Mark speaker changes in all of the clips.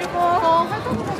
Speaker 1: 그리고
Speaker 2: 활동도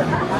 Speaker 3: Thank you.